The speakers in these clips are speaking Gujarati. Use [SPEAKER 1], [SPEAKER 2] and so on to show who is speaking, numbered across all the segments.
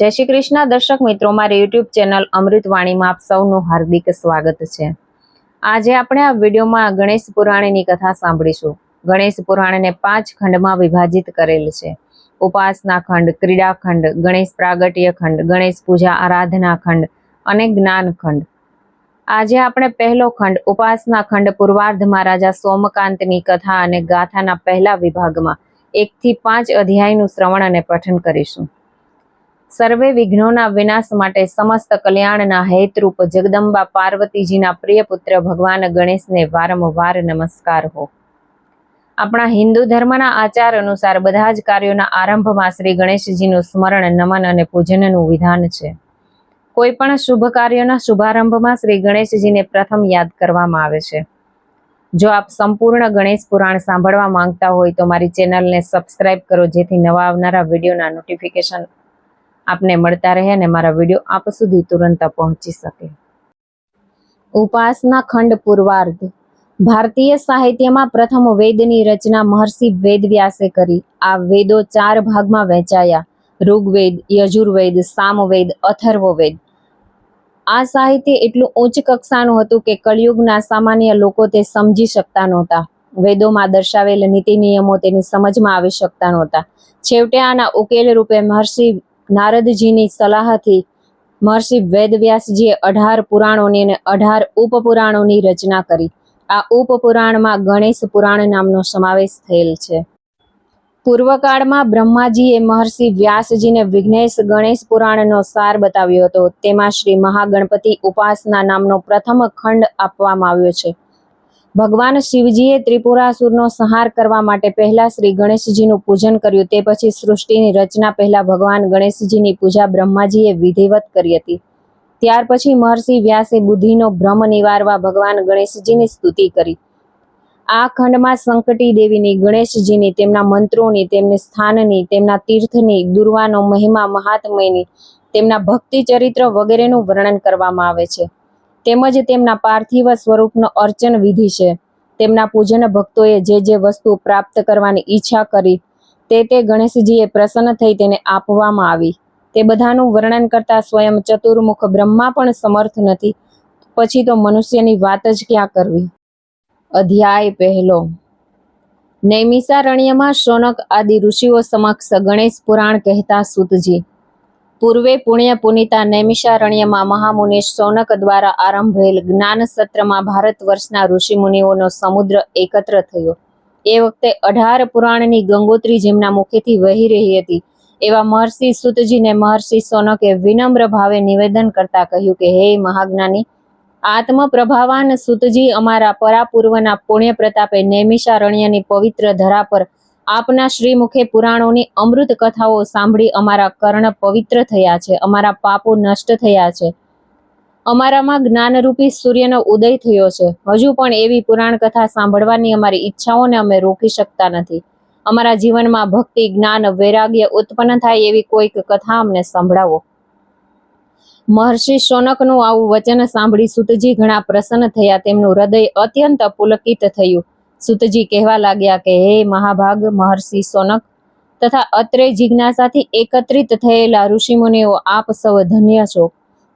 [SPEAKER 1] જય શ્રી કૃષ્ણ. દર્શક મિત્રો, મારી યુટ્યુબ ચેનલ અમૃતવાણીમાં આપ સૌનું હાર્દિક સ્વાગત છે. આજે આપણે આ વિડીયોમાં ગણેશ પુરાણની કથા સાંભળીશું. ગણેશ પુરાણને પાંચ ખંડમાં વિભાજિત કરેલ છે. ઉપાસના ખંડ, ક્રીડા ખંડ, ગણેશ પ્રાગટ્ય ખંડ, ગણેશ પૂજા આરાધના ખંડ અને જ્ઞાન ખંડ. આજે આપણે પહેલો ખંડ, ઉપાસના ખંડ પૂર્વાર્ધમાં રાજા સોમકાંતની કથા અને ગાથાના પહેલા વિભાગમાં એકથી પાંચ અધ્યાયનું શ્રવણ અને પઠન કરીશું. સર્વે વિઘ્નોના વિનાશ માટે સમસ્ત કલ્યાણના હેતરૂપ જગદંબા પાર્વતીજીના પ્રિય પુત્ર ભગવાન ગણેશને વારંવાર નમસ્કાર હો. આપણા હિન્દુ ધર્મના આચાર અનુસાર બધા જ કાર્યોના આરંભમાં શ્રી ગણેશજીનું સ્મરણ, નમન અને પૂજનનું વિધાન છે. કોઈ પણ શુભ કાર્યોના શુભારંભમાં શ્રી ગણેશજીને પ્રથમ યાદ કરવામાં આવે છે. જો આપ સંપૂર્ણ ગણેશ પુરાણ સાંભળવા માંગતા હોય તો મારી ચેનલને સબસ્ક્રાઇબ કરો, જેથી નવા આવનારા વિડીયોના નોટિફિકેશન આપને મળતા રહે અને મારા વીડિયો આપ સુધી તુરંત પહોંચી શકે. ઉપાસના ખંડ પૂર્વાર્ધ. ભારતીય સાહિત્યમાં પ્રથમ વેદની રચના મહર્ષિ વેદવ્યાસે કરી. આ વેદો ચાર ભાગમાં વહેંચાયા. ઋગ્વેદ, યજુર્વેદ, સામવેદ, અથર્વવેદ. આ સાહિત્ય એટલું ઉચ્ચ કક્ષાનું હતું કે કળિયુગના સામાન્ય લોકો તે સમજી શકતા નહોતા. વેદોમાં દર્શાવેલ નીતિ નિયમો તેની સમજમાં આવી શકતા નહોતા. છેવટે આના ઉકેલ રૂપે મહર્ષિ નારદજીની સલાહથી મહર્ષિ વેદવ્યાસજીએ અઢાર પુરાણોની અને અઢાર ઉપપુરાણોની રચના કરી. આ ઉપપુરાણમાં ગણેશ પુરાણ નામનો સમાવેશ થયેલ છે. પૂર્વકાળમાં બ્રહ્માજીએ મહર્ષિ વ્યાસજીને વિઘ્નેશ ગણેશ પુરાણનો સાર બતાવ્યો હતો. તેમાં શ્રી મહાગણપતિ ઉપાસના નામનો પ્રથમ ખંડ આપવામાં આવ્યો છે. ભગવાન શિવજીએ ત્રિપુરાસુરનો સંહાર કરવા માટે પહેલા શ્રી ગણેશજીનું પૂજન કર્યું. તે પછી સૃષ્ટિની રચના પહેલા ભગવાન ગણેશજીની પૂજા બ્રહ્માજીએ વિધિવત કરી હતી. ત્યાર પછી મહર્ષિ વ્યાસે બુદ્ધિનો ભ્રમ નિવારવા ભગવાન ગણેશજીની સ્તુતિ કરી. આ ખંડમાં સંકટી દેવીની, ગણેશજીની, તેમના મંત્રોની, તેમની સ્થાનની, તેમના તીર્થની, દુર્વાનો મહિમા મહાત્મયની, તેમના ભક્તિ ચરિત્ર વગેરેનું વર્ણન કરવામાં આવે છે. તેમજ તેમના પાર્થિવ સ્વરૂપનો અર્ચન વિધિ છે. તેમના પૂજન ભક્તોએ જે જે વસ્તુ પ્રાપ્ત કરવાની ઈચ્છા કરી, તે તે ગણેશજીએ પ્રસન્ન થઈ તેને આપવામાં આવી. તે બધાનું વર્ણન કરતા સ્વયં ચતુર્મુખ બ્રહ્મા પણ સમર્થ નથી. પછી તો મનુષ્યની વાત જ ક્યાં કરવી? અધ્યાય પહેલો. નૈમિષારણ્યમાં શોનક આદિ ઋષિઓ સમક્ષ ગણેશ પુરાણ કહેતા સૂતજી પૂર્વે પુણ્ય પુનિતા નૈમિષારણ્યમાં મહામુનિ સૌનક દ્વારા આરંભેલ જ્ઞાન સત્રમાં ભારત વર્ષના ઋષિમુનિઓનો સમુદ્ર એકત્ર થયો. એ વખતે અઢાર પુરાણની ગંગોત્રી જેમના મુખેથી વહી રહી હતી, એવા મહર્ષિ સુતજીને મહર્ષિ સોનકે વિનમ્ર ભાવે નિવેદન કરતા કહ્યું કે, હે મહાજ્ઞાની આત્મ પ્રભાવાન સુતજી અમારા પરાપૂર્વના પુણ્ય પ્રતાપે નૈમિષારણ્યની પવિત્ર ધરા પર આપના શ્રીમુખે પુરાણોની અમૃત કથાઓ સાંભળી અમારા કર્ણ પવિત્ર થયા છે, અમારા પાપો નષ્ટ થયા છે. અમારામાં જ્ઞાનરૂપી સૂર્યનો ઉદય થયો છે. હજુ પણ એવી પુરાણ કથા સાંભળવાની અમારી ઈચ્છાઓને અમે રોકી શકતા નથી. અમારા જીવનમાં ભક્તિ, જ્ઞાન, વૈરાગ્ય ઉત્પન્ન થાય એવી કોઈક કથા અમને સંભળાવો. મહર્ષિ શોનકનું આવું વચન સાંભળી સુતજી ઘણા પ્રસન્ન થયા, તેમનું હૃદય અત્યંત પુલકિત થયું. સુતજી કહેવા લાગ્યા કે, હે મહાભાગ, મહર્ષિ સોનક, તથા અત્રે જિજ્ઞાસાથી એકત્રિત થયેલા ઋષિમુનિઓ, આપ સૌ ધન્ય છો.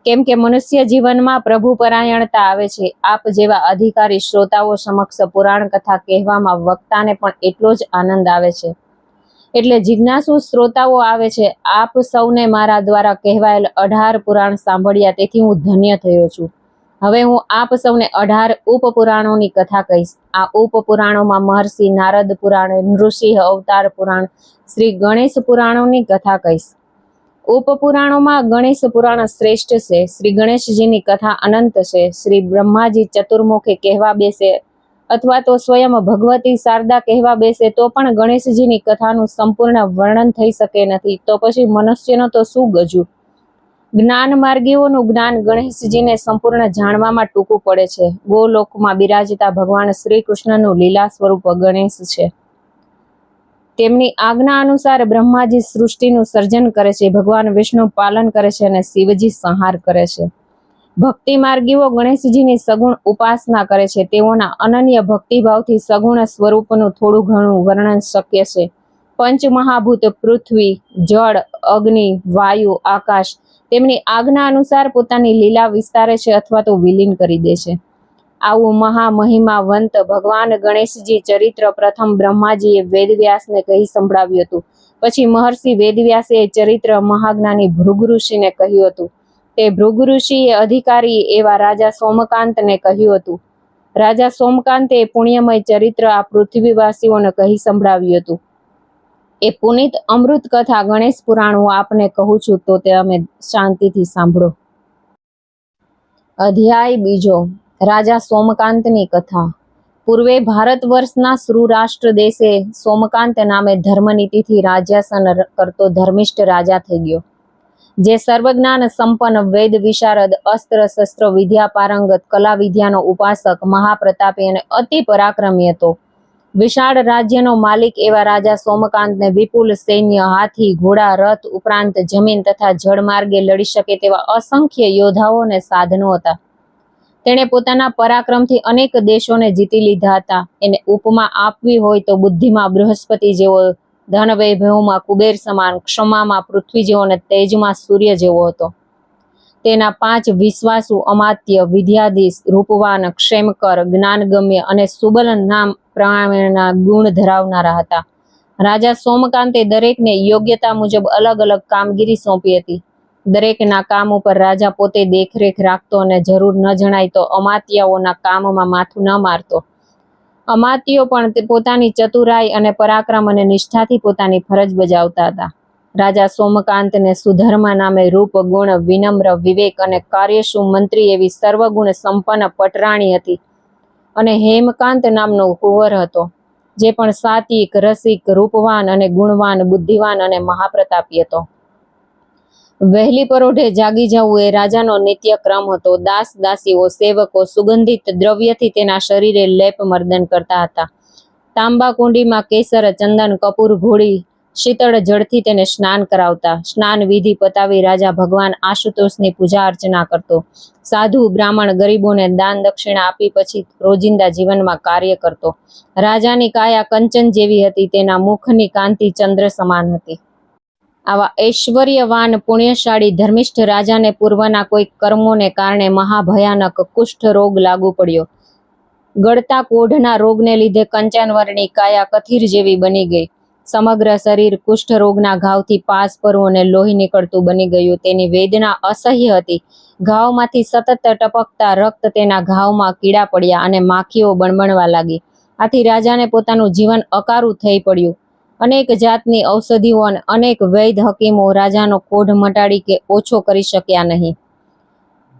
[SPEAKER 1] કેમ કે મનુષ્ય જીવનમાં પ્રભુ પરાયણતા આવે છે. આપ જેવા અધિકારી શ્રોતાઓ સમક્ષ પુરાણ કથા કહેવામાં વક્તાને પણ એટલો જ આનંદ આવે છે. એટલે જિજ્ઞાસુ શ્રોતાઓ આવે છે. આપ સૌને મારા દ્વારા કહેવાયેલ અઢાર પુરાણ સાંભળ્યા તેથી હું ધન્ય થયો છું. હવે હું આપ સૌને અઢાર ઉપપુરાણોની કથા કહીશ. આ ઉપપુરાણોમાં મહર્ષિ નારદ પુરાણ નૃષિંહ અવતાર પુરાણ, શ્રી ગણેશ પુરાણોની કથા કહીશ. ઉપપુરાણોમાં ગણેશ પુરાણ શ્રેષ્ઠ છે. શ્રી ગણેશજીની કથા અનંત છે. શ્રી બ્રહ્માજી ચતુર્મુખે કહેવા બેસે અથવા તો સ્વયં ભગવતી શારદા કહેવા બેસે તો પણ ગણેશજીની કથાનું સંપૂર્ણ વર્ણન થઈ શકે નથી. તો પછી મનુષ્યનો તો શું ગજુ? જ્ઞાન માર્ગીઓનું જ્ઞાન ગણેશજીને સંપૂર્ણ જાણવામાં ટૂંકું પડે છે. ગોલોકમાં બિરાજતા ભગવાન શ્રી કૃષ્ણનું લીલા સ્વરૂપ ગણેશ છે. તેમની આજ્ઞા અનુસાર બ્રહ્માજી સૃષ્ટિનું સર્જન કરે છે, ભગવાન વિષ્ણુ પાલન કરે છે અને શિવજી સંહાર કરે છે. ભક્તિ માર્ગીઓ ગણેશજીની સગુણ ઉપાસના કરે છે. તેઓના અનન્ય ભક્તિભાવથી સગુણ સ્વરૂપનું થોડું ઘણું વર્ણન શક્ય છે. પંચમહાભૂત પૃથ્વી, જળ, અગ્નિ, વાયુ, આકાશ તેમની આજ્ઞા અનુસાર પોતાની લીલા વિસ્તારે છે અથવા તો વિલીન કરી દે છે. આવું મહામહિમાવંત ભગવાન ગણેશજી ચરિત્ર પ્રથમ બ્રહ્માજીએ વેદવ્યાસને કહી સંભળાવ્યું હતું. પછી મહર્ષિ વેદવ્યાસે ચરિત્ર મહાજ્ઞાની ભૃગઋષિને કહ્યું હતું. તે ભૃગઋષિએ અધિકારી એવા રાજા સોમકાંતને કહ્યું હતું. રાજા સોમકાંતે પુણ્યમય ચરિત્ર આ પૃથ્વીવાસીઓને કહી સંભળાવ્યું હતું. એ પુનિત અમૃત કથા ગણેશ પુરાણ હું આપને કહું છું તો તે અમે શાંતિથી સાંભળો. અધ્યાય બીજો. રાજા સોમકાંતની કથા. પૂર્વે ભારત વર્ષના સૃરાષ્ટ્ર દેશે સોમકાંત નામે ધર્મનીતિથી રાજ્યાસન કરતો ધર્મિષ્ઠ રાજા થઈ ગયો. જે સર્વજ્ઞાન સંપન્ન વેદ વિશારદ અસ્ત્ર શસ્ત્ર વિદ્યા પારંગત કલા વિદ્યાનો ઉપાસક મહાપ્રતાપી અને અતિ પરાક્રમી હતો. વિશાળ રાજ્યનો માલિક એવા રાજા સોમકાંતને વિપુલ સૈન્ય હાથી ઘોડા, રથ ઉપરાંત જમીન તથા જળમાર્ગે લડી શકે તેવા અસંખ્ય યોદ્ધાઓ અને સાધનો હતા. તેણે પોતાના પરાક્રમથી અનેક દેશોને જીતી લીધા હતા. એને ઉપમા આપવી હોય તો બુદ્ધિમાં બૃહસ્પતિ જેવો ધન વૈભવમાં કુબેર સમાન, ક્ષમામાં પૃથ્વી જેવો અને તેજમાં સૂર્ય જેવો હતો. તેના પાંચ વિશ્વાસુ અમાત્ય વિદ્યાધીશ રૂપવાન ક્ષેમકર, જ્ઞાનગમ્ય અને સુબલ નામ પ્રમાણના ગુણ ધરાવનારા હતા. રાજા સોમકાંતે દરેકને યોગ્યતા મુજબ અલગ અલગ કામગીરી સોંપી હતી. દરેકના કામ ઉપર રાજા પોતે દેખરેખ રાખતો અને જરૂર ન જણાય તો અમાત્યાઓના કામમાં માથું ન મારતો. અમાત્યો પણ પોતાની ચતુરાઈ અને પરાક્રમ અને નિષ્ઠાથી પોતાની ફરજ બજાવતા હતા. રાજા સોમકાંતને સુધર્મા નામે રૂપ, ગુણ, વિનમ્ર, વિવેક અને કાર્યશુ મંત્રી એવી સર્વગુણ સંપન્ન પટરાણી હતી. અને હેમકાંત નામનો કુંવર હતો, જે પણ સાત્વિક, રસિક, રૂપવાન અને ગુણવાન, બુદ્ધિવાન અને મહાપ્રતાપી હતો. વહેલી પરોઢે જાગી જવું એ રાજાનો નિત્ય ક્રમ હતો. દાસ દાસીઓ, સેવકો, સુગંધિત દ્રવ્યથી તેના શરીરે લેપ મર્દન કરતા હતા. તાંબા કુંડીમાં કેસર, ચંદન, કપૂર ઘોડી શીતળ જળથી તેને સ્નાન કરાવતા સ્નાન વિધિ પતાવી રાજા ભગવાન આશુતોષની પૂજા અર્ચના કરતો. સાધુ, બ્રાહ્મણ, ગરીબોને દાન દક્ષિણા આપી પછી રોજિંદા જીવનમાં કાર્ય કરતો. રાજાની કાયા કંચન જેવી હતી, તેના મુખની કાંતિ ચંદ્ર સમાન હતી. આવા ઐશ્વર્યવાન, પુણ્યશાળી, ધર્મિષ્ઠ રાજાને પૂર્વના કોઈ કર્મોને કારણે મહાભયાનક કુષ્ઠ રોગ લાગુ પડ્યો. ગળતા કોઢના રોગને લીધે કંચનવર્ણી કાયા કથિર જેવી બની ગઈ. સમગ્ર શરીર કુષ્ઠરોગના ઘાવથી પાસ પરવું અને લોહી નીકળતું બની ગયું. તેની વેદના અસહ્ય હતી. ઘાવમાંથી સતત ટપકતા રક્ત તેના ઘાવમાં કીડા પડ્યા અને માખીઓ બણબણવા લાગી. આથી રાજાને પોતાનું જીવન અકારું થઈ પડ્યું. અનેક જાતની ઔષધિઓ અને અનેક વૈદ હકીમો રાજાનો કોઢ મટાડી કે ઓછો કરી શક્યા નહીં.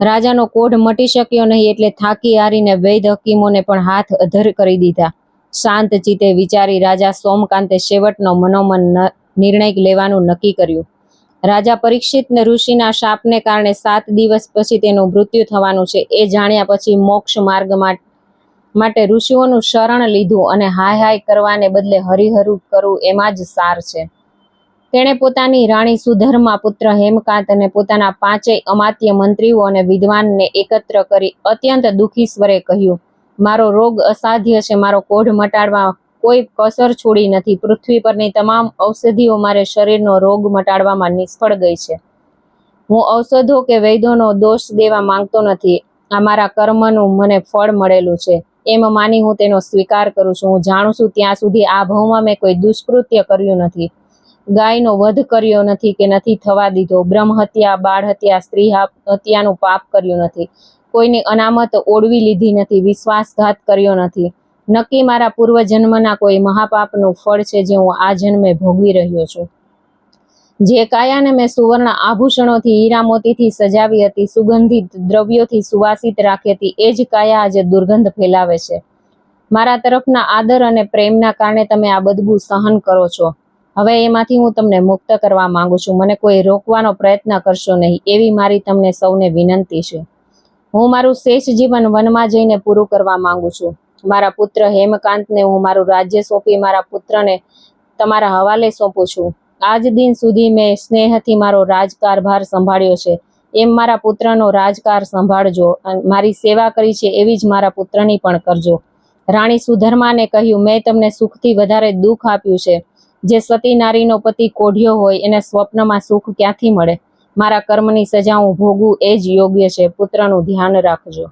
[SPEAKER 1] રાજાનો કોઢ મટી શક્યો નહીં એટલે થાકી હારીને વૈદ હકીમોને પણ હાથ અધર કરી દીધા. શાંત ચિત્તે વિચારી રાજા સોમકાંતે શેવટનો મનોમન નિર્ણય લેવાનું નક્કી કર્યું. રાજા પરીક્ષિતને ઋષિના શાપને કારણે સાત દિવસ પછી તેનું મૃત્યુ થવાનું છે. એ જાણ્યા પછી મોક્ષ માર્ગ માટે ઋષિઓનું શરણ લીધું અને હાય હાય કરવાને બદલે હરિહરું કરવું એમાં જ સાર છે. તેણે પોતાની રાણી સુધર્મા પુત્ર હેમકાંત અને પોતાના પાંચેય અમાત્ય મંત્રીઓ અને વિદ્વાનને એકત્ર કરી અત્યંત દુઃખી સ્વરે કહ્યું મારો રોગ અસાધ્ય છે, મારો કોઢ મટાડવા કોઈ કસર છોડી નથી. પૃથ્વી પરની તમામ ઔષધિઓ મારે શરીરનો રોગ મટાડવામાં નિષ્ફળ ગઈ છે. હું ઔષધો કે વૈદ્યોનો દોષ દેવા માંગતો નથી. આ મારા કર્મનું મને ફળ મળેલું છે. એમ માની હું તેનો સ્વીકાર કરું છું. હું જાણું છું ત્યાં સુધી આ ભવમાં મેં કોઈ દુષ્કૃત્ય કર્યું નથી. ગાયનો વધ કર્યો નથી કે નથી થવા દીધો. બ્રહ્મ હત્યા બાળ હત્યા સ્ત્રી હત્યાનું પાપ કર્યું નથી. કોઈની અનામત ઓળવી લીધી નથી, વિશ્વાસઘાત કર્યો નથી. નક્કી મારા પૂર્વજન્મના કોઈ મહાપાપનું ફળ છે જે હું આ જન્મે ભોગવી રહ્યો છું. જે કાયાને મેં સુવર્ણ આભૂષણોથી, હીરા મોતીથી સજાવી હતી, સુગંધિત દ્રવ્યોથી સુવાસિત રાખી હતી, એ જ કાયા આજે દુર્ગંધ ફેલાવે છે. મારા તરફના આદર અને પ્રેમના કારણે તમે આ બદબુ સહન કરો છો. હવે એમાંથી હું તમને મુક્ત કરવા માંગુ છું. મને કોઈ રોકવાનો પ્રયત્ન કરશો નહીં. એવી મારી તમને સૌને વિનંતી છે. હું મારું શેષ જીવન વનમાં જઈને પૂરું કરવા માંગુ છું. મારા પુત્ર હેમકાંતને હું મારું રાજ્ય સોંપી મારા પુત્રને તમારા હવાલે સોંપું છું. આજ દિન સુધી મેં સ્નેહથી મારો રાજકારભાર સંભાળ્યો છે. એમ મારા પુત્રનો રાજકાર સંભાળજો મારી સેવા કરી છે એવી જ મારા પુત્રની પણ કરજો. રાણી સુધર્માને કહ્યું, મેં તમને સુખથી વધારે દુઃખ આપ્યું છે. જે સતી નારીનો પતિ કોઢ્યો હોય એને સ્વપ્નમાં સુખ ક્યાંથી મળે? મારા કર્મની સજા હું ભોગવું એ જ યોગ્ય છે. પુત્રનું ધ્યાન રાખજો.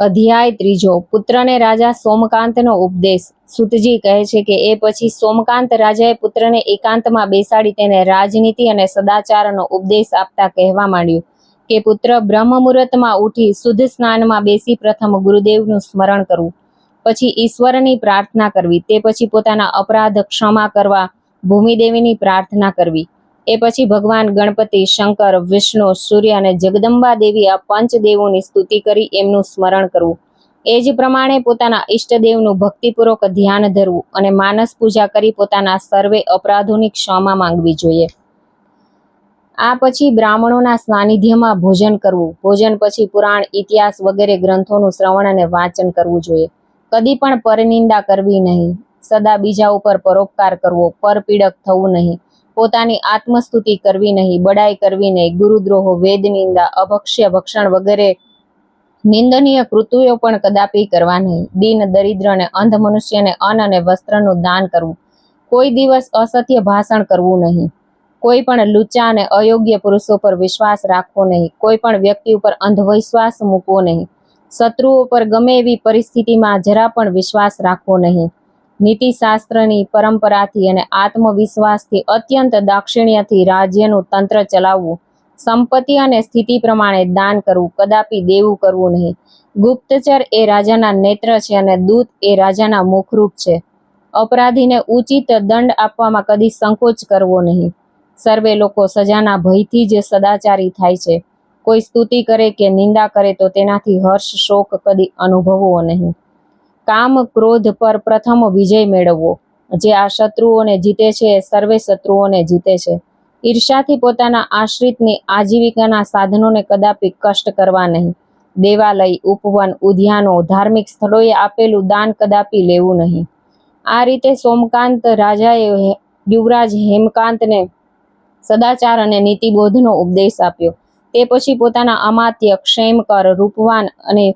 [SPEAKER 1] અધ્યાય ત્રીજો. પુત્રને રાજા સોમકાંતનો ઉપદેશ. સુતજી કહે છે કે એ પછી સોમકાંત રાજાએ પુત્રને એકાંતમાં બેસાડી તેને રાજનીતિ અને સદાચારનો ઉપદેશ આપતા કહેવા માંડ્યું કે પુત્ર બ્રહ્મ મુહૂર્તમાં ઉઠી શુદ્ધ સ્નાનમાં બેસી પ્રથમ ગુરુદેવનું સ્મરણ કરવું. પછી ઈશ્વરની પ્રાર્થના કરવી. તે પછી પોતાના અપરાધ ક્ષમા કરવા ભૂમિદેવીની પ્રાર્થના કરવી. એ પછી ભગવાન ગણપતિ, શંકર, વિષ્ણુ, સૂર્ય અને જગદંબા દેવી આ પંચદેવોની સ્તુતિ કરી એમનું સ્મરણ કરવું. એ જ પ્રમાણે પોતાના ઈષ્ટદેવનું ભક્તિપૂર્વક ધ્યાન ધરવું અને માનસ પૂજા કરી પોતાના સર્વે અપરાધોની ક્ષમા માંગવી જોઈએ. આ પછી બ્રાહ્મણોના સાનિધ્યમાં ભોજન કરવું. ભોજન પછી પુરાણ, ઇતિહાસ વગેરે ગ્રંથોનું શ્રવણ અને વાંચન કરવું જોઈએ. કદી પણ પરનિંદા કરવી નહીં. સદા બીજા ઉપર પરોપકાર કરવો. પરપીડક થવું નહીં. પોતાની આત્મસ્તુતિ કરવી નહીં, બડાઈ કરવી નહીં, ગુરુદ્રોહ, વેદ, નિંદા, અભક્ષ્ય, ભક્ષણ વગેરે નિંદનીય કૃત્યો પણ કદાપી કરવા નહીં. દીન દરિદ્ર અને અંધ મનુષ્યને અન્ન અને વસ્ત્રનું દાન કરવું. કોઈ દિવસ અસત્ય ભાષણ કરવું નહીં. કોઈ પણ લુચા અને અયોગ્ય પુરુષો પર વિશ્વાસ રાખવો નહીં. કોઈ પણ વ્યક્તિ ઉપર અંધવિશ્વાસ મૂકવો નહીં. શત્રુઓ પર ગમે એવી પરિસ્થિતિમાં જરા પણ વિશ્વાસ રાખવો નહીં. નીતિશાસ્ત્રની પરંપરાથી અને આત્મવિશ્વાસથી અત્યંત દાક્ષિણ્યથી રાજ્યનું તંત્ર ચલાવવું, સંપત્તિ અને સ્થિતિ પ્રમાણે દાન કરવું, કદાપી દેવું કરવું નહીં. ગુપ્તચર એ રાજાના નેત્ર છે અને દૂત એ રાજાના મુખરૂપ છે. અપરાધીને ઉચિત દંડ આપવામાં કદી સંકોચ કરવો નહીં. સર્વે લોકો સજાના ભયથી જ સદાચારી થાય છે. કોઈ સ્તુતિ કરે કે નિંદા કરે તો તેનાથી હર્ષ શોક કદી અનુભવવો નહીં. કામ ક્રોધ પર પ્રથમ વિજય મેળવવો. જે આ શત્રુઓને જીતે છે, સર્વે શત્રુઓને જીતે છે. ઈર્ષાથી પોતાના આશ્રિતની આજીવિકાના સાધનોને કદાપી કષ્ટ કરવા નહીં. દેવાલય, ઉપવન, ઉદ્યાનો, ધાર્મિક સ્થળોએ આપેલું દાન કદાપી લેવું નહીં. આ રીતે સોમકાંત રાજાએ યુવરાજ હેમકાંતને સદાચાર અને નીતિબોધનો ઉપદેશ આપ્યો. તે પછી પોતાના અમાત્ય ક્ષેમકર રૂપવાન અને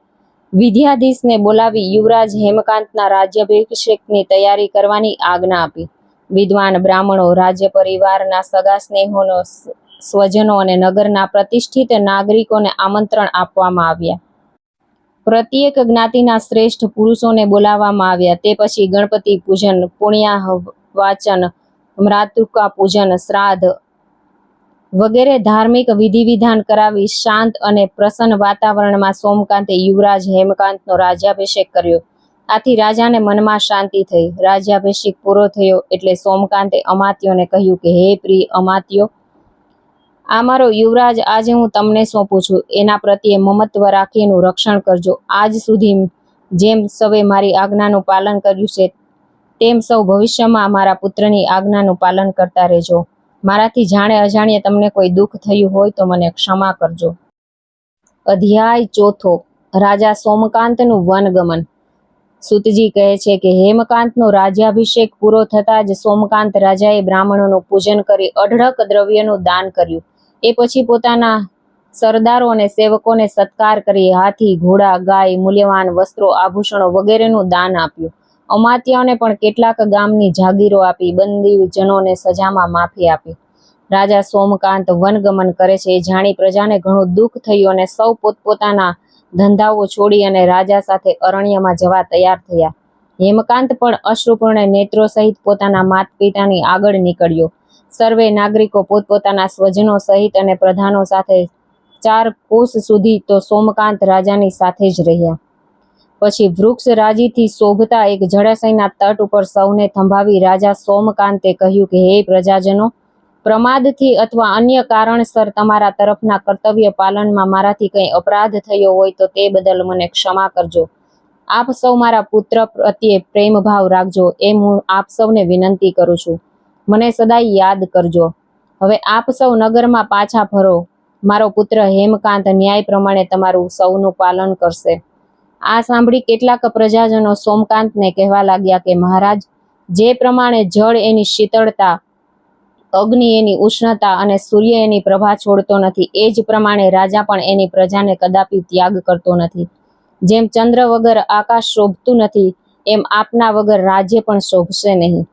[SPEAKER 1] વિદ્યાધીશને બોલાવી યુવરાજ હેમકાંતના રાજ્યાભિષેકની તૈયારી કરવાની આજ્ઞા આપી. વિદ્વાન બ્રાહ્મણો, રાજ્ય પરિવારના સગા સ્નેહોનો સ્વજનો અને નગરના પ્રતિષ્ઠિત નાગરિકોને આમંત્રણ આપવામાં આવ્યા. પ્રત્યેક જ્ઞાતિના શ્રેષ્ઠ પુરુષોને બોલાવવામાં આવ્યા. તે પછી ગણપતિ પૂજન પુણ્યા વાચન માતૃકા પૂજન, શ્રાદ્ધ વગેરે ધાર્મિક વિધિ વિધાન કરાવી શાંત અને પ્રસન્ન વાતાવરણમાં સોમકાંતે યુવરાજ હેમકાંતનો રાજ્યાભિષેક કર્યો. આથી રાજાને મનમાં શાંતિ થઈ. રાજ્યાભિષેક પૂરો થયો એટલે સોમકાંતે અમાત્યોને કહ્યું કે, હે પ્રિય અમાત્યો આ મારો યુવરાજ, આજે હું તમને સોંપું છું. એના પ્રત્યે મમત્વ રાખી એનું રક્ષણ કરજો. આજ સુધી જેમ સૌએ મારી આજ્ઞાનું પાલન કર્યું છે, તેમ સૌ ભવિષ્યમાં મારા પુત્રની આજ્ઞાનું પાલન કરતા રહેજો. મારાથી જાણે અજાણ્યે તમને કોઈ દુઃખ થયું હોય તો મને ક્ષમા કરજો. અધ્યાય ચોથો. રાજા સોમકાંતનું વનગમન. સુતજી કહે છે કે હેમકાંતનો રાજ્યાભિષેક પૂરો થતાં જ સોમકાંત રાજાએ બ્રાહ્મણોનું પૂજન કરી અઢળક દ્રવ્યનું દાન કર્યું. એ પછી પોતાના સરદારો અને સેવકોને સત્કાર કરી હાથી, ઘોડા, ગાય, મૂલ્યવાન વસ્ત્રો, આભૂષણો વગેરેનું દાન આપ્યું. અમાત્યાઓને પણ કેટલાક ગામની જાગીરો આપી બંદીજનોને સજામાં માફી આપી. રાજા સોમકાંત વનગમન કરે છે, એ જાણી પ્રજાને ઘણું દુઃખ થયું અને સૌ પોતપોતાના ધંધાઓ છોડી અને રાજા સાથે અરણ્યમાં જવા તૈયાર થયા. હેમકાંત પણ અશ્રુપૂર્ણ નેત્રો સહિત પોતાના માત પિતાની આગળ નીકળ્યો. સર્વે નાગરિકો પોતપોતાના સ્વજનો સહિત અને પ્રધાનો સાથે ચાર કોષ સુધી તો સોમકાંત રાજાની સાથે જ રહ્યા. પછી વૃક્ષ રાજીથી શોભતા એક જળાશયના તટ ઉપર સૌને થંભાવી રાજા સોમકાંતે કહ્યું કે, હે પ્રજાજનો, પ્રમાદથી અથવા અન્ય કારણસર તમારા તરફના કર્તવ્ય પાલનમાં મારાથી કંઈ અપરાધ થયો હોય તો તે બદલ મને ક્ષમા કરજો. આપ સૌ મારા પુત્ર પ્રત્યે પ્રેમભાવ રાખજો, એમ હું આપ સૌને વિનંતી કરું છું. મને સદાય યાદ કરજો. હવે આપ સૌ નગરમાં પાછા ફરો. મારો પુત્ર હેમકાંત ન્યાય પ્રમાણે તમારું સૌનું પાલન કરશે. આ સાંભળી કેટલાક પ્રજાજનો સોમકાંતને કહેવા લાગ્યા કે મહારાજ, જે પ્રમાણે જળ એની શીતળતા, અગ્નિ એની ઉષ્ણતા અને સૂર્ય એની પ્રભા છોડતો નથી, એ જ પ્રમાણે રાજા પણ એની પ્રજાને કદાપી ત્યાગ કરતો નથી. જેમ ચંદ્ર વગર આકાશ શોભતું નથી, એમ આપના વગર રાજ્ય પણ શોભશે નહીં.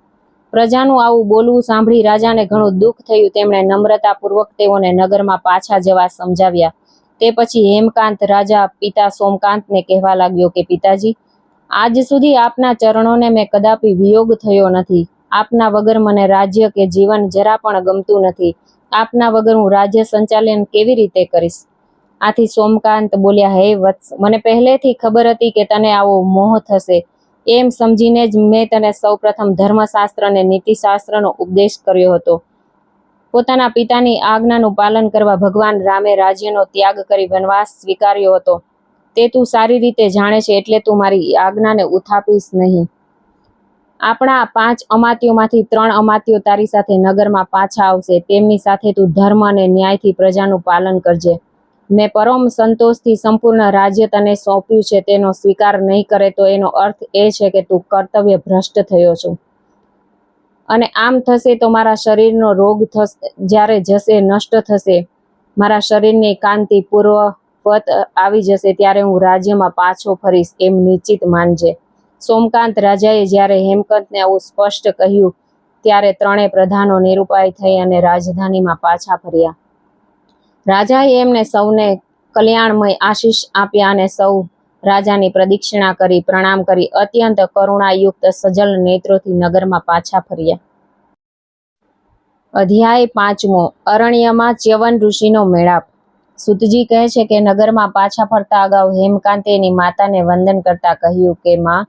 [SPEAKER 1] પ્રજાનું આવું બોલવું સાંભળી રાજાને ઘણું દુઃખ થયું. તેમણે નમ્રતાપૂર્વક તેઓને નગરમાં પાછા જવા સમજાવ્યા. તે પછી હેમકાંત રાજા પિતા સોમકાંતને કહેવા લાગ્યો કે, પિતાજી, આજ સુધી આપના ચરણોને મેં કદાપી વિયોગ થયો નથી. આપના વગર મને રાજ્ય કે જીવન જરા પણ ગમતું નથી. આપના વગર હું રાજ્ય સંચાલન કેવી રીતે કરીશ? આથી સોમકાંત બોલ્યા, હે વત્સ, મને પહેલેથી ખબર હતી કે તને આવો મોહ થશે. એમ સમજીને જ મેં તને સૌપ્રથમ ધર્મશાસ્ત્ર અને નીતિશાસ્ત્રનો ઉપદેશ કર્યો હતો. પોતાના પિતાની આજ્ઞાનું પાલન કરવા ભગવાન રામે રાજ્યનો ત્યાગ કરી વનવાસ સ્વીકાર્યો હતો. તે તું સારી રીતે જાણે છે એટલે તું મારી આજ્ઞાને ઉથાપીશ નહીં. આપણા પાંચ અમાત્યોમાંથી ત્રણ અમાત્યો તારી સાથે નગરમાં પાછા આવશે. તેમની સાથે તું ધર્મ અને ન્યાયથી પ્રજાનું પાલન કરજે. મેં પરમ સંતોષથી સંપૂર્ણ રાજ્ય તને સોંપ્યું છે, તેનો સ્વીકાર નહીં કરે તો એનો અર્થ એ છે કે તું કર્તવ્ય ભ્રષ્ટ થયો છું. અને આમ થશે તો મારા શરીરનો રોગ થશે જ્યારે જશે, નષ્ટ થશે, મારા શરીરની કાંતિ પૂર્વવત આવી જશે, ત્યારે હું રાજ્યમાં પાછો ફરીશ એમ નિશ્ચિત માનજે. સોમકાંત રાજાએ જ્યારે હેમકંતને આવું સ્પષ્ટ કહ્યું, ત્યારે ત્રણેય પ્રધાનો નિરુપાય થઈ અને રાજધાનીમાં પાછા ફર્યા. રાજાએ એમને સૌને કલ્યાણમય આશીષ આપ્યા અને સૌ રાજાની પ્રદક્ષિણા કરી, પ્રણામ કરી, અત્યંત કરુણાયુક્ત સજલ નેત્રોથી નગરમાં પાછા ફર્યા. અધ્યાય પાંચમો, અરણ્યમાં ચ્યવન ઋષિનો મેળાપ. સુતજી કહે છે કે, નગરમાં પાછા ફરતા અગાઉ હેમકાંતે એની માતાને વંદન કરતા કહ્યું કે, માં,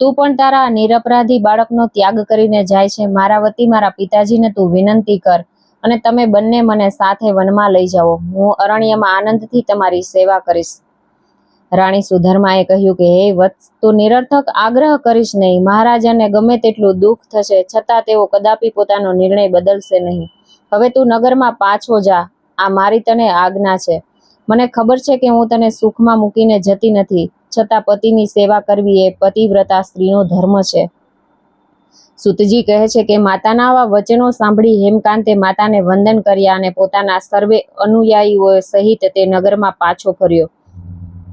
[SPEAKER 1] તું પણ તારા નિરપરાધી બાળકનો ત્યાગ કરીને જાય છે. મારા વતી મારા પિતાજીને તું વિનંતી કર અને તમે બંને મને સાથે વનમાં લઈ જાઓ. હું અરણ્યમાં આનંદથી તમારી સેવા કરીશ. રાણી સુધર્માએ કહ્યું કે, હે વત્સ, તું નિરર્થક આગ્રહ કરીશ નહીં. મહારાજાને ગમે તેટલું દુઃખ થશે, છતાં તેઓ કદાપી પોતાનો નિર્ણય બદલશે નહીં. હવે તું નગરમાં પાછો જા. આ મારી તને આજ્ઞા છે. મને ખબર છે કે હું તને સુખમાં મૂકીને જતી નથી. છતાં પતિની સેવા કરવી એ પતિવ્રતા સ્ત્રીનો ધર્મ છે. સુતજી કહે છે કે, માતાના આવા વચનો સાંભળી હેમકાંતે માતાને વંદન કર્યા અને પોતાના સર્વે અનુયાયીઓ સહિત તે નગરમાં પાછો ફર્યો.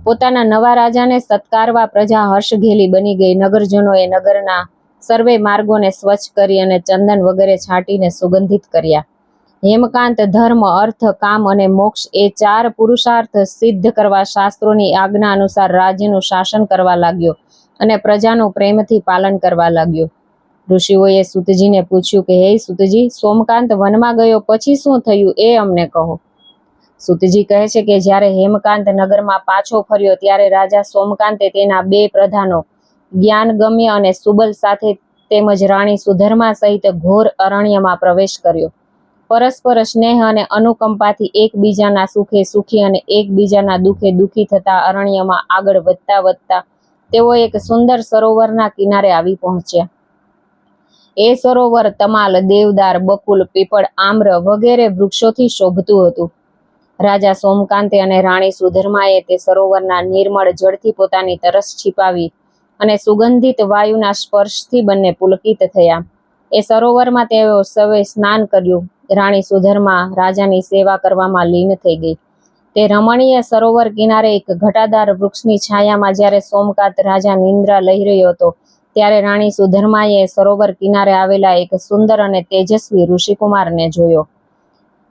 [SPEAKER 1] પોતાના નવા રાજાને સત્કારવા પ્રજા હર્ષઘેલી બની ગઈ. નગરજનોએ નગરના સર્વે માર્ગોને સ્વચ્છ કરી અને ચંદન વગેરે છાંટીને સુગંધિત કર્યા. હેમકાંત ધર્મ, અર્થ, કામ અને મોક્ષ એ ચાર પુરુષાર્થ સિદ્ધ કરવા શાસ્ત્રોની આજ્ઞા અનુસાર રાજ્યનું શાસન કરવા લાગ્યો અને પ્રજાનું પ્રેમથી પાલન કરવા લાગ્યો. ઋષિઓએ સુતજીને પૂછ્યું કે, હે સુતજી, સોમકાંત વનમાં ગયો, પછી શું થયું? એ અમને કહો. સુતજી કહે છે કે જ્યારે હેમકાંત નગરમાં પાછો ફર્યો ત્યારે રાજા સોમકાંતે તેના બે પ્રધાનો, જ્ઞાનગમ્ય અને સુબલ સાથે તેમજ રાણી સુધર્મા સહિત ઘોર અરણ્યમાં પ્રવેશ કર્યો. પરસ્પર સ્નેહ અને અનુકંપાથી એકબીજાના સુખે સુખી અને એકબીજાના દુઃખે દુઃખી થતા અરણ્યમાં આગળ વધતા વધતા તેઓ એક સુંદર સરોવરના કિનારે આવી પહોંચ્યા. એ સરોવર તમાલ, દેવદાર, બકુલ, પીપળ, આમ્ર વગેરે વૃક્ષોથી શોભતું હતું. રાજા સોમકાંતે અને રાણી સુધર્માએ તે સરોવરના નિર્મળ જળથી પોતાની તરસ છીપાવી અને સુગંધિત વાયુના સ્પર્શથી બંને પુલકિત થયા. એ સરોવરમાં તેઓ સવે સ્નાન કર્યું. રાણી સુધર્મા રાજાની સેવા કરવામાં લીન થઈ ગઈ. તે રમણીય સરોવર કિનારે એક ઘટાદાર વૃક્ષની છાયામાં જ્યારે સોમકાંત રાજા નિંદ્રા લઈ રહ્યો હતો, ત્યારે રાણી સુધર્માએ સરોવર કિનારે આવેલા એક સુંદર અને તેજસ્વી ઋષિકુમારને જોયો.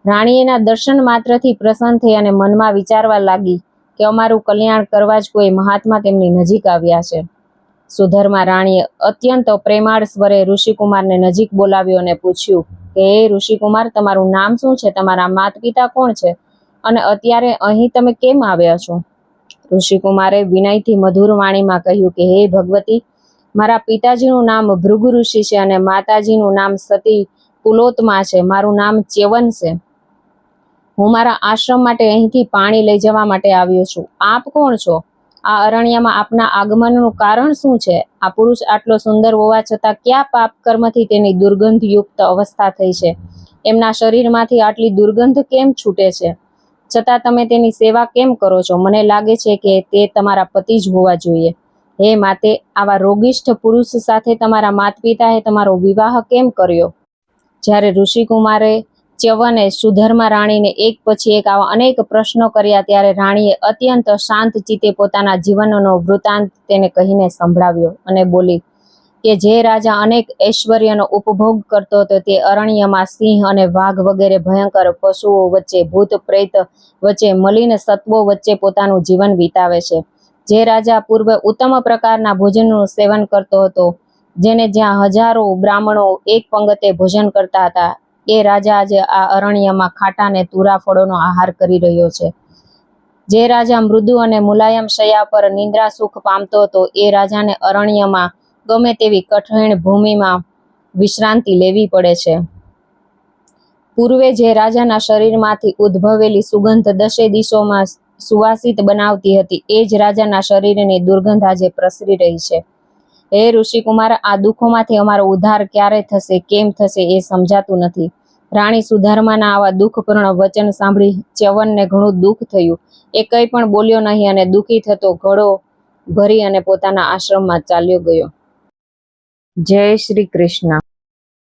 [SPEAKER 1] રાણી એના દર્શન માત્રથી પ્રસન્ન થઈ અને મનમાં વિચારવા લાગી કે અમારું કલ્યાણ કરવા જ કોઈ મહાત્મા તેમની નજીક આવ્યા છે. સુધર્મા રાણીએ અત્યંત પ્રેમાળ સ્વરે ઋષિકુમારને નજીક બોલાવ્યો અને પૂછ્યું કે, હે ઋષિકુમાર, તમારું નામ શું છે? તમારા માત પિતા કોણ છે? અને અત્યારે અહીં તમે કેમ આવ્યા છો? ઋષિકુમારે વિનયથી મધુર વાણીમાં કહ્યું કે, હે ભગવતી, મારા પિતાજીનું નામ ભૃગુ ઋષિ છે અને માતાજીનું નામ સતી કુલોતમા છે. મારું નામ ચેવન છે. હું મારા આશ્રમ માટે અહીંથી પાણી લઈ જવા માટે આવ્યો છું. આપ કોણ છો? આ અરણ્યમાં આપના આગમનનું કારણ શું છે? આ પુરુષ આટલો સુંદર હોવા છતાં કયા પાપ કર્મથી તેની દુર્ગંધયુક્ત અવસ્થા થઈ છે? એમના શરીરમાંથી આટલી દુર્ગંધ કેમ છૂટે છે? છતાં તમે તેની સેવા કેમ કરો છો? મને લાગે છે કે તે તમારા પતિ જ હોવા જોઈએ. હે માતે, આવા રોગિષ્ઠ પુરુષ સાથે તમારા માતા પિતાએ તમારો વિવાહ કેમ કર્યો? જ્યારે ઋષિકુમારે ચ્યવને સુધર્મા રાણીને એક પછી એક આવા અનેક પ્રશ્નો કર્યા ત્યારે રાણીએ અત્યંત શાંત ચિત્તે પોતાના જીવનનો વૃત્તાંત તેને કહીને સંભળાવ્યો અને બોલી, કે જે રાજા અનેક ઐશ્વર્યનો ઉપભોગ કરતો હતો તે અરણ્યમાં સિંહ અને વાઘ વગેરે ભયંકર પશુઓ વચ્ચે, ભૂત પ્રેત વચ્ચે, મલિન સત્વો વચ્ચે પોતાનું જીવન વિતાવે છે. જે રાજા પૂર્વે ઉત્તમ પ્રકારના ભોજનનું સેવન કરતો હતો, જેને જ્યાં હજારો બ્રાહ્મણો એક પંગતે ભોજન કરતા હતા એ રાજા આજે આ અરણ્યમાં ખાટા અને તુરા ફળોનો આહાર કરી રહ્યો છે. જે રાજા મૃદુ અને મુલાયમ શૈયા પર નિંદ્રા સુખ પામતો હતો, એ રાજાને અરણ્યમાં ગમે તેવી કઠિણ ભૂમિમાં વિશ્રાંતિ લેવી પડે છે. પૂર્વે જે રાજાના શરીરમાંથી ઉદ્ભવેલી સુગંધ દશે દિશોમાં સુવાસિત બનાવતી હતી, એ જ રાજાના શરીરની દુર્ગંધ આજે પ્રસરી રહી છે. હે ઋષિકુમાર, આ દુઃખોમાંથી અમારો ઉદ્ધાર ક્યારે થશે? કેમ થશે એ સમજાતું નથી. રાણી સુધારમાના આવા દુઃખપૂર્ણ વચન સાંભળી ચ્યવનને ઘણું દુઃખ થયું. એ કંઈ પણ બોલ્યો નહીં અને દુઃખી થતો ઘડો ભરી અને પોતાના આશ્રમમાં ચાલ્યો ગયો. જય શ્રી કૃષ્ણ.